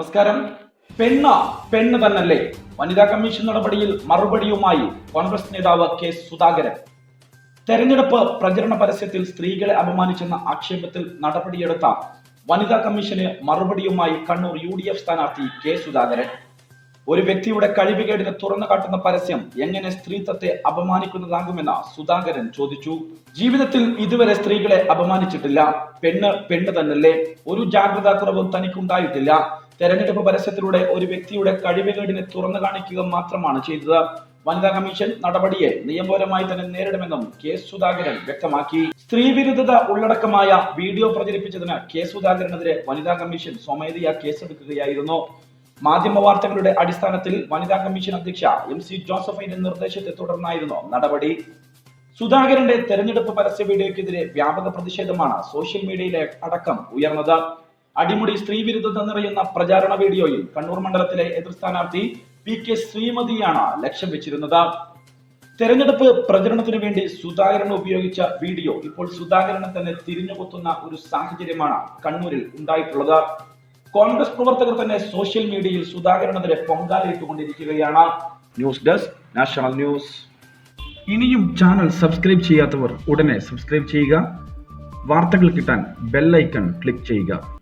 നമസ്കാരം. പെണ്ണ പെണ്ണ് തന്നല്ലേ? വനിതാ കമ്മീഷൻ നടപടിയിൽ മറുപടിയുമായി കോൺഗ്രസ് നേതാവ് കെ സുധാകരൻ. തെരഞ്ഞെടുപ്പ് പ്രചരണ പരസ്യത്തിൽ സ്ത്രീകളെ അപമാനിച്ചെന്ന ആക്ഷേപത്തിൽ നടപടിയെടുത്ത വനിതാ കമ്മീഷന് മറുപടിയുമായി കണ്ണൂർ യു ഡി എഫ് സ്ഥാനാർത്ഥി കെ സുധാകരൻ. ഒരു വ്യക്തിയുടെ കഴിവുകേടിനെ തുറന്നു കാട്ടുന്ന പരസ്യം എങ്ങനെ സ്ത്രീത്വത്തെ അപമാനിക്കുന്നതാകുമെന്ന് സുധാകരൻ ചോദിച്ചു. ജീവിതത്തിൽ ഇതുവരെ സ്ത്രീകളെ അപമാനിച്ചിട്ടില്ല. പെണ്ണ് പെണ്ണ് തന്നല്ലേ? ഒരു ജാഗ്രതാ കുറവും തനിക്കുണ്ടായിട്ടില്ല. തെരഞ്ഞെടുപ്പ് പരസ്യത്തിലൂടെ ഒരു വ്യക്തിയുടെ കഴിവുകേടിനെ തുറന്നു കാണിക്കുക മാത്രമാണ് ചെയ്തത്. വനിതാ കമ്മീഷൻ നടപടിയെ നിയമപരമായി തന്നെ നേരിടുമെന്നും കെ സുധാകരൻ വ്യക്തമാക്കി. സ്ത്രീവിരുദ്ധത ഉള്ളടക്കമായ വീഡിയോ പ്രചരിപ്പിച്ചതിന് കെ സുധാകരനെതിരെ വനിതാ കമ്മീഷൻ സ്വമേധയാ കേസെടുക്കുകയായിരുന്നു. മാധ്യമ വാർത്തകളുടെ അടിസ്ഥാനത്തിൽ വനിതാ കമ്മീഷൻ അധ്യക്ഷ എം സി ജോസഫിന്റെ നിർദ്ദേശത്തെ തുടർന്നായിരുന്നു നടപടി. സുധാകരന്റെ തെരഞ്ഞെടുപ്പ് പരസ്യ വീഡിയോക്കെതിരെ വ്യാപക പ്രതിഷേധമാണ് സോഷ്യൽ മീഡിയയിലെ അടക്കം ഉയർന്നത്. അടിമുടി സ്ത്രീവിരുദ്ധത നിറയുന്ന പ്രചാരണ വീഡിയോയിൽ കണ്ണൂർ മണ്ഡലത്തിലെ എതിർ സ്ഥാനാർത്ഥി പി കെ ശ്രീമതിയാണ് ലക്ഷ്യം വെച്ചിരുന്നത്. തെരഞ്ഞെടുപ്പ് പ്രചരണത്തിനു വേണ്ടി സുധാകരൻ ഉപയോഗിച്ച വീഡിയോ ഇപ്പോൾ സുധാകരനെ തന്നെ തിരിഞ്ഞുകൊത്തുന്ന ഒരു സാഹചര്യമാണ് കണ്ണൂരിൽ ഉണ്ടായിട്ടുള്ളത്. കോൺഗ്രസ് പ്രവർത്തകർ തന്നെ സോഷ്യൽ മീഡിയയിൽ സുധാകരനെതിരെ പൊങ്കാലയിട്ടുകൊണ്ടിരിക്കുകയാണ് ന്യൂസ് ഡെസ്ക് നാഷണൽ ന്യൂസ്. ഇനിയും ചാനൽ സബ്സ്ക്രൈബ് ചെയ്യാത്തവർ ഉടനെ സബ്സ്ക്രൈബ് ചെയ്യുക. വാർത്തകൾ കിട്ടാൻ ബെല്ലൈക്കൺ ക്ലിക്ക് ചെയ്യുക.